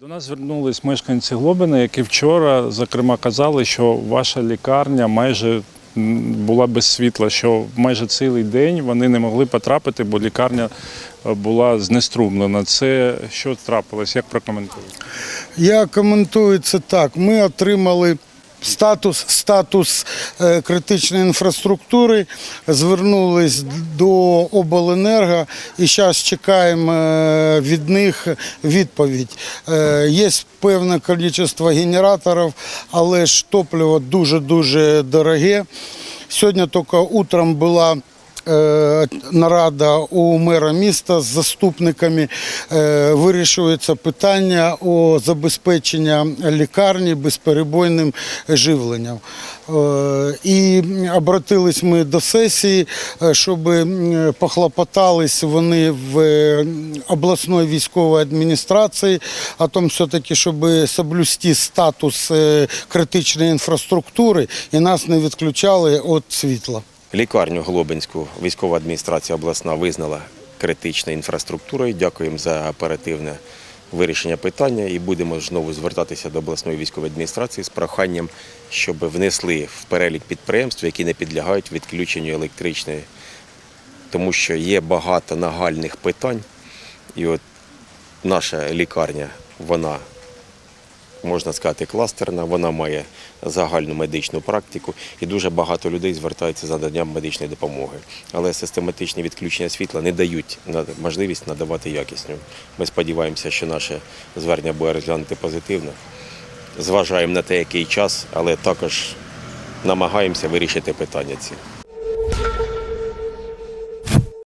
До нас звернулись мешканці Глобина, які вчора, зокрема, казали, що ваша лікарня майже була без світла, що майже цілий день вони не могли потрапити, бо лікарня е, була знеструмлена. Це що трапилось? Як прокоментуєте? Я коментую це так. Ми отримали статус, статус е, критичної інфраструктури, звернулись до обленерго і зараз чекаємо е, від них відповідь. Е, Є певне кількість генераторів, але ж топливо дуже-дуже дороге. Сьогодні тільки утром була нарада у мера міста з заступниками Е, вирішується питання о забезпечення лікарні безперебойним живленням. Е, І обратились ми до сесії, е, щоб похлопотались вони в е, обласної військової адміністрації, о том все-таки, щоб соблюсти статус е, критичної інфраструктури і нас не відключали від світла. Лікарню Глобинську військова адміністрація обласна визнала критичною інфраструктурою. Дякуємо за оперативне вирішення питання і будемо знову звертатися до обласної військової адміністрації з проханням, щоб внесли в перелік підприємств, які не підлягають відключенню електричної, тому що є багато нагальних питань. І от наша лікарня, вона можна сказати, кластерна, вона має загальну медичну практику і дуже багато людей звертаються за наданням медичної допомоги. Але систематичні відключення світла не дають можливість надавати якісню. Ми сподіваємося, що наше звернення буде розглянуто позитивно. Зважаємо на те, який час, але також намагаємося вирішити питання ці.